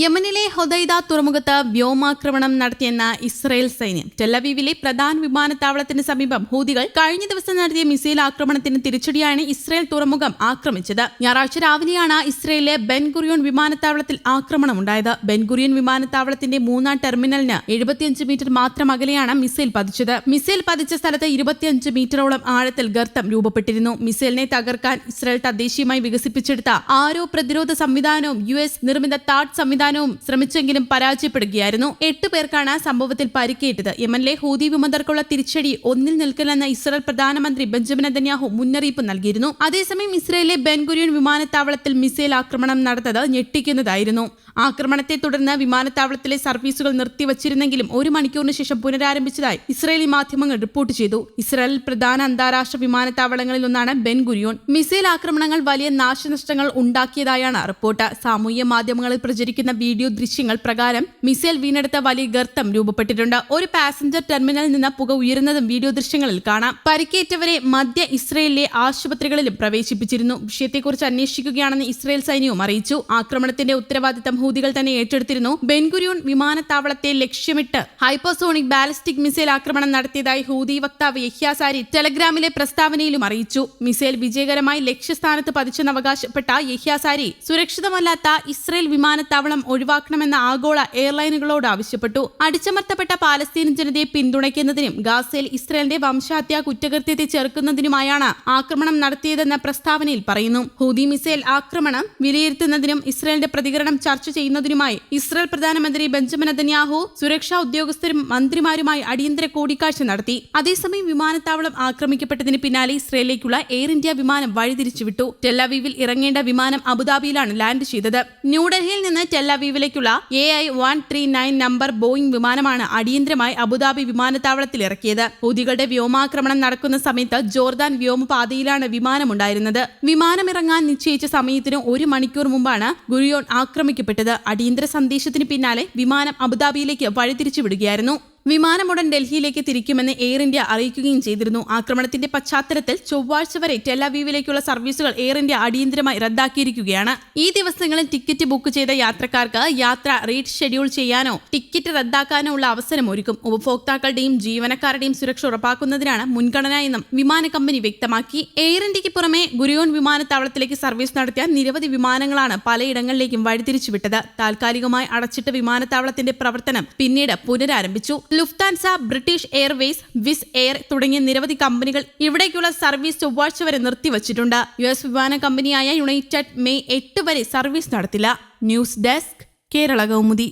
യമനിലെ ഹൊദൈദ തുറമുഖത്ത് വ്യോമാക്രമണം നടത്തിയെന്ന ഇസ്രയേൽ സൈന്യം. ടെലവീവിലെ പ്രധാന വിമാനത്താവളത്തിന് സമീപം ഹൂതികൾ കഴിഞ്ഞ ദിവസം നടത്തിയ മിസൈൽ ആക്രമണത്തിന് തിരിച്ചടിയാണ് ഇസ്രയേൽ തുറമുഖം ആക്രമിച്ചത്. ഞായറാഴ്ച രാവിലെയാണ് ഇസ്രയേലിലെ ബെൻഗുറിയോൺ വിമാനത്താവളത്തിൽ ആക്രമണം ആക്രമണമുണ്ടായത് ബെൻഗുറിയൻ വിമാനത്താവളത്തിന്റെ മൂന്നാം ടെർമിനലിന് എഴുപത്തിയഞ്ച് മീറ്റർ മാത്രം അകലെയാണ് മിസൈൽ പതിച്ചത്. മിസൈൽ പതിച്ച സ്ഥലത്ത് ഇരുപത്തിയഞ്ച് മീറ്ററോളം ആഴത്തിൽ ഗർത്തം രൂപപ്പെട്ടിരുന്നു. മിസൈലിനെ തകർക്കാൻ ഇസ്രയേൽ തദ്ദേശീയമായി വികസിപ്പിച്ചെടുത്ത ആരോ പ്രതിരോധ സംവിധാനവും യു എസ് നിർമ്മിത താഡ് സംവിധാനവും ശ്രമിച്ചെങ്കിലും പരാജയപ്പെടുകയായിരുന്നു. എട്ട് പേർക്കാണ് സംഭവത്തിൽ പരിക്കേറ്റത്. യമനിലെ ഹൂതി വിമതർക്കുള്ള തിരിച്ചടി ഒന്നിൽ നിൽക്കില്ലെന്ന് ഇസ്രായേൽ പ്രധാനമന്ത്രി ബെഞ്ചമിൻ നെതന്യാഹു മുന്നറിയിപ്പ് നൽകിയിരുന്നു. അതേസമയം ഇസ്രയേലിലെ ബെൻഗുരിയൻ വിമാനത്താവളത്തിൽ മിസൈൽ ആക്രമണം നടത്തത് ഞെട്ടിക്കുന്നതായിരുന്നു. ആക്രമണത്തെ തുടർന്ന് വിമാനത്താവളത്തിലെ സർവീസുകൾ നിർത്തിവച്ചിരുന്നെങ്കിലും ഒരു മണിക്കൂറിന് ശേഷം പുനരാരംഭിച്ചതായി ഇസ്രായേലി മാധ്യമങ്ങൾ റിപ്പോർട്ട് ചെയ്തു. ഇസ്രായേൽ പ്രധാന അന്താരാഷ്ട്ര വിമാനത്താവളങ്ങളിൽ ഒന്നാണ് ബെൻ ഗുരിയോൺ. മിസൈൽ ആക്രമണങ്ങൾ വലിയ നാശനഷ്ടങ്ങൾ ഉണ്ടാക്കിയതായാണ് റിപ്പോർട്ട്. സാമൂഹ്യ മാധ്യമങ്ങളിൽ പ്രചരിക്കുന്ന വീഡിയോ ദൃശ്യങ്ങൾ പ്രകാരം മിസൈൽ വീണെടുത്ത വലിയ ഗർത്തം രൂപപ്പെട്ടിട്ടുണ്ട്. ഒരു പാസഞ്ചർ ടെർമിനലിൽ നിന്ന് പുക ഉയരുന്നതും വീഡിയോ ദൃശ്യങ്ങളിൽ കാണാം. പരിക്കേറ്റവരെ മധ്യ ഇസ്രയേലിലെ ആശുപത്രികളിലും പ്രവേശിപ്പിച്ചിരുന്നു. വിഷയത്തെക്കുറിച്ച് അന്വേഷിക്കുകയാണെന്ന് ഇസ്രയേൽ സൈന്യവും അറിയിച്ചു. ആക്രമണത്തിന്റെ ഉത്തരവാദിത്തം ഹൂതികൾ തന്നെ ഏറ്റെടുത്തിരുന്നു. ബെൻഗുരിയോൺ വിമാനത്താവളത്തെ ലക്ഷ്യമിട്ട് ഹൈപ്പോസോണിക് ബാലിസ്റ്റിക് മിസൈൽ ആക്രമണം നടത്തിയതായി ഹൂതി വക്താവ് യഹ്യാസാരി ടെലഗ്രാമിലെ പ്രസ്താവനയിലും അറിയിച്ചു. മിസൈൽ വിജയകരമായി ലക്ഷ്യസ്ഥാനത്ത് പതിച്ചെന്ന് അവകാശപ്പെട്ട യഹ്യാസാരി സുരക്ഷിതമല്ലാത്ത ഇസ്രയേൽ വിമാനത്താവളം ഒഴിവാക്കണമെന്ന ആഗോള എയർലൈനുകളോട് ആവശ്യപ്പെട്ടു. അടിച്ചമർത്തപ്പെട്ട പാലസ്തീൻ ജനതയെ പിന്തുണയ്ക്കുന്നതിനും ഗാസയിൽ ഇസ്രയേലിന്റെ വംശഹത്യാ കുറ്റകൃത്യത്തെ ചെറുക്കുന്നതിനുമായാണ് ആക്രമണം നടത്തിയതെന്ന പ്രസ്താവനയിൽ പറയുന്നു. ഹൂദി മിസൈൽ ആക്രമണം വിലയിരുത്തുന്നതിനും ഇസ്രയേലിന്റെ പ്രതികരണം ചർച്ച ചെയ്യുന്നതിനുമായി ഇസ്രയേൽ പ്രധാനമന്ത്രി ബെഞ്ചമിൻ നെതന്യാഹു സുരക്ഷാ ഉദ്യോഗസ്ഥരും മന്ത്രിമാരുമായി അടിയന്തര കൂടിക്കാഴ്ച നടത്തി. അതേസമയം വിമാനത്താവളം ആക്രമിക്കപ്പെട്ടതിന് പിന്നാലെ ഇസ്രയേലിലേക്കുള്ള എയർ ഇന്ത്യ വിമാനം വഴിതിരിച്ചുവിട്ടു. ടെല്ലവീവിൽ ഇറങ്ങേണ്ട വിമാനം അബുദാബിയിലാണ് ലാൻഡ് ചെയ്തത്. ന്യൂഡൽഹിയിൽ നിന്ന് ടെല്ലവീവിലേക്കുള്ള A I one three nine number Boeing വിമാനമാണ് അടിയന്തരമായി അബുദാബി വിമാനത്താവളത്തിൽ ഇറക്കിയത്. ഹൂതികളുടെ വ്യോമാക്രമണം നടക്കുന്ന സമയത്ത് ജോർദാൻ വ്യോമപാതയിലാണ് വിമാനമുണ്ടായിരുന്നത്. വിമാനം ഇറങ്ങാൻ നിശ്ചയിച്ച സമയത്തിന് ഒരു മണിക്കൂർ മുമ്പാണ് ഗുരിയോൺ ആക്രമിക്കപ്പെട്ടത്. അടിയന്തര സന്ദേശത്തിന് പിന്നാലെ വിമാനം അബുദാബിയിലേക്ക് വഴിതിരിച്ചു വിടുകയായിരുന്നു വിമാനം ഉടൻ ഡൽഹിയിലേക്ക് തിരിക്കുമെന്ന് എയർ ഇന്ത്യ അറിയിക്കുകയും ചെയ്തിരുന്നു. ആക്രമണത്തിന്റെ പശ്ചാത്തലത്തിൽ ചൊവ്വാഴ്ച വരെ ടെലവീവിലേക്കുള്ള സർവീസുകൾ എയർ ഇന്ത്യ അടിയന്തരമായി റദ്ദാക്കിയിരിക്കുകയാണ്. ഈ ദിവസങ്ങളിൽ ടിക്കറ്റ് ബുക്ക് ചെയ്ത യാത്രക്കാർക്ക് യാത്ര റീഡ് ഷെഡ്യൂൾ ചെയ്യാനോ ടിക്കറ്റ് റദ്ദാക്കാനോ ഉള്ള അവസരം ഒരുക്കും. ഉപഭോക്താക്കളുടെയും ജീവനക്കാരുടെയും സുരക്ഷ ഉറപ്പാക്കുന്നതിനാണ് മുൻഗണന എന്നും വിമാന കമ്പനി വ്യക്തമാക്കി. എയർ ഇന്ത്യയ്ക്ക് പുറമെ ഗുരുയോൺ വിമാനത്താവളത്തിലേക്ക് സർവീസ് നടത്തിയ നിരവധി വിമാനങ്ങളാണ് പലയിടങ്ങളിലേക്കും വഴിതിരിച്ചുവിട്ടത്. താൽക്കാലികമായി അടച്ചിട്ട വിമാനത്താവളത്തിന്റെ പ്രവർത്തനം പിന്നീട് പുനരാരംഭിച്ചു. Lufthansa British Airways Wizz Air തുടങ്ങിയ നിരവധി കമ്പനികൾ ഇവിടേക്കുള്ള സർവീസ് ചൊവ്വാഴ്ച വരെ നിർത്തിവച്ചിട്ടുണ്ട്. യു എസ് വിമാന കമ്പനിയായ യുണൈറ്റഡ് മെയ് എട്ട് വരെ സർവീസ് നടത്തില്ല. News desk Kerala Kaumudi.